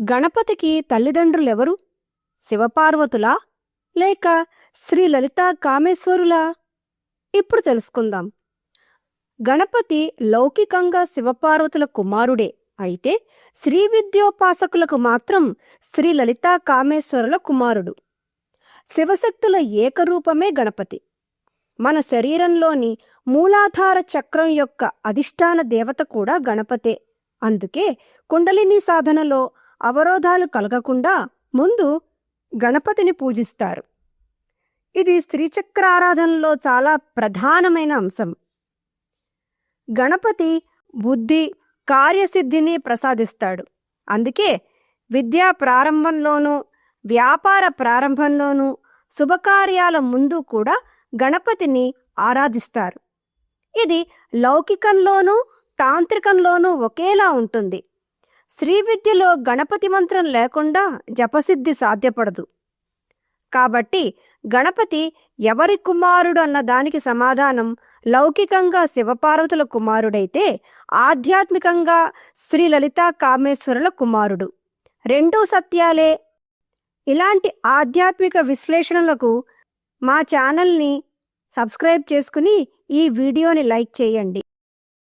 గణపతికి తల్లిదండ్రులెవరు? శివపార్వతులా? లేక శ్రీ లలితా కామేశ్వరులా? ఇప్పుడు తెలుసుకుందాం. గణపతి లౌకికంగా శివపార్వతుల కుమారుడే. అయితే శ్రీ విద్యోపాసకులకు మాత్రం శ్రీ లలితా కామేశ్వరుల కుమారుడు. శివశక్తుల ఏకరూపమే గణపతి. మన శరీరంలోని మూలాధార చక్రం యొక్క అధిష్టాన దేవత కూడా గణపతే. అందుకే కుండలిని సాధనలో అవరోధాలు కలగకుండా ముందు గణపతిని పూజిస్తారు. ఇది శ్రీచక్ర ఆరాధనలో చాలా ప్రధానమైన అంశం. గణపతి బుద్ధి కార్యసిద్ధిని ప్రసాదిస్తాడు. అందుకే విద్యా ప్రారంభంలోనూ వ్యాపార ప్రారంభంలోనూ శుభకార్యాల ముందు కూడా గణపతిని ఆరాధిస్తారు. ఇది లౌకికంలోనూ తాంత్రికంలోనూ ఒకేలా ఉంటుంది. శ్రీ విద్యలో గణపతి మంత్రం లేకుండా జపసిద్ధి సాధ్యపడదు. కాబట్టి గణపతి ఎవరి కుమారుడు అన్న దానికి సమాధానం లౌకికంగా శివపార్వతుల కుమారుడైతే ఆధ్యాత్మికంగా శ్రీ లలితా కామేశ్వరుల కుమారుడు. రెండూ సత్యాలే. ఇలాంటి ఆధ్యాత్మిక విశ్లేషణలకు మా ఛానల్ని సబ్స్క్రైబ్ చేసుకుని ఈ వీడియోని లైక్ చేయండి.